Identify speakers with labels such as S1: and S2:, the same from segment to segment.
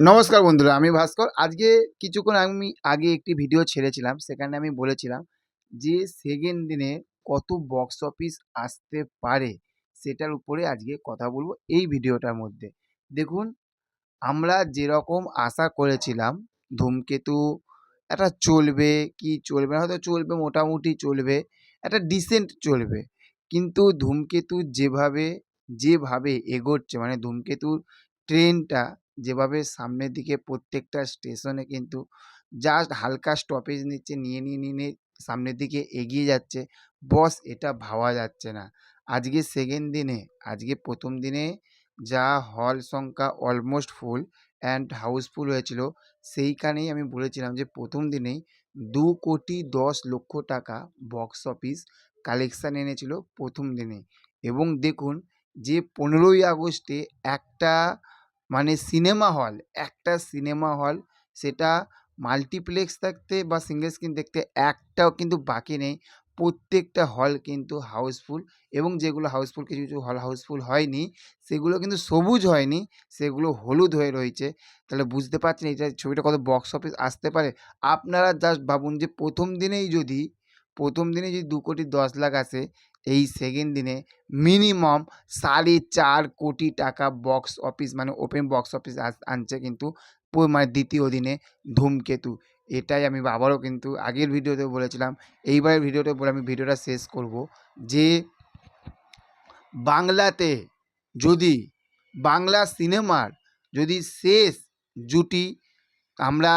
S1: নমস্কার বন্ধুরা, আমি ভাস্কর। আজকে কিছুক্ষণ আমি আগে একটি ভিডিও ছেড়েছিলাম, সেখানে আমি বলেছিলাম যে সেকেন্ড দিনে কত বক্স অফিস আসতে পারে সেটার উপরে আজকে কথা বলব এই ভিডিওটার মধ্যে। দেখুন, আমরা যেরকম আশা করেছিলাম, ধূমকেতু, একটা চলবে, কি চলবে হয়তো চলবে, মোটামুটি চলবে, একটা ডিসেন্ট চলবে। কিন্তু ধূমকেতু যেভাবে যেভাবে এগোচ্ছে মানে ধূমকেতুর ট্রেনটা যেভাবে সামনের দিকে প্রত্যেকটা স্টেশনে কিন্তু জাস্ট হালকা স্টপেজ নিচ্ছে, নিয়ে নিয়ে নিয়ে সামনের দিকে এগিয়ে যাচ্ছে। বস এটা ভাবা যাচ্ছে না। আজকে সেকেন্ড দিনে, আজকে প্রথম দিনে যা হল সংখ্যা অলমোস্ট ফুল অ্যান্ড হাউসফুল হয়েছিল, সেইখানেই আমি বলেছিলাম যে প্রথম দিনেই দু কোটি দশ লক্ষ টাকা বক্স অফিস কালেকশান এনেছিল প্রথম দিনেই। এবং দেখুন, যে পনেরোই আগস্টে একটা মানে সিনেমা হল একটা সিনেমা হল সেটা মাল্টিপ্লেক্স থাকতে বা সিঙ্গেল স্ক্রিন দেখতে একটাও কিন্তু বাকি নেই। প্রত্যেকটা হল কিন্তু হাউসফুল এবং যেগুলো হাউসফুল কিছু কিছু হল হাউসফুল হয়নি, সেগুলো কিন্তু সবুজ হয়নি, সেগুলো হলুদ হয়ে রয়েছে। তাহলে বুঝতে পারছেন এটা ছবিটা কত বক্স অফিস আসতে পারে। আপনারা জাস্ট ভাবুন যে প্রথম দিনেই যদি, প্রথম দিনে যদি দু কোটি দশ লাখ আসে এই সেকেন্ড দিনে মিনিমাম সাড়ে চার কোটি টাকা বক্স অফিস মানে ওপেন বক্স অফিস আনছে কিন্তু মানে দ্বিতীয় দিনে ধূমকেতু। এটাই আমি আবারও কিন্তু আগের ভিডিওতে বলেছিলাম। এইবারের ভিডিওতে বলে আমি ভিডিওটা শেষ করব যে বাংলাতে যদি বাংলা সিনেমার যদি শেষ জুটি আমরা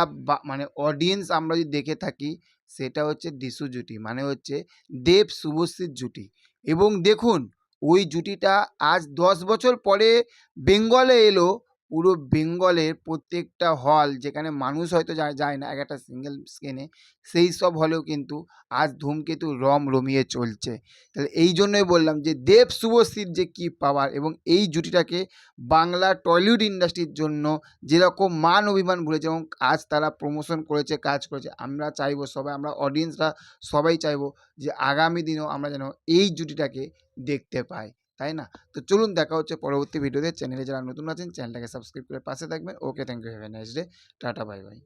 S1: মানে অডিয়েন্স আমরা যদি দেখে থাকি, সেটা হচ্ছে দিশু জুটি মানে হচ্ছে দেব শুভশ্রীর জুটি। এবং দেখুন, ওই জুটিটা আজ দশ বছর পরে বেঙ্গলে এলো পুরো বেঙ্গলের প্রত্যেকটা হল যেখানে মানুষ হয়তো যায় না, এক একটা সিঙ্গেল স্ক্রিনে সেই সব হলেও কিন্তু আজ ধূমকেতু রম রমিয়ে চলছে। তাহলে এই জন্যই বললাম যে, দেব শুভশ্রীর যে কী পাওয়ার এবং এই জুটিটাকে বাংলা টলিউড ইন্ডাস্ট্রির জন্য যেরকম মান অভিমান ভুলেছে এবং আজ তারা প্রমোশন করেছে, কাজ করেছে, আমরা চাইব সবাই, আমরা অডিয়েন্সরা সবাই চাইব যে আগামী দিনেও আমরা যেন এই জুটিটাকে দেখতে পাই। তাই না? তো চলুন দেখা হচ্ছে পরবর্তী ভিডিওতে চ্যানেলে যারা নতুন আছেন চ্যানেলটাকে সাবস্ক্রাইব করে পাশে থাকবেন। Okay thank you have a nice day tata bye bye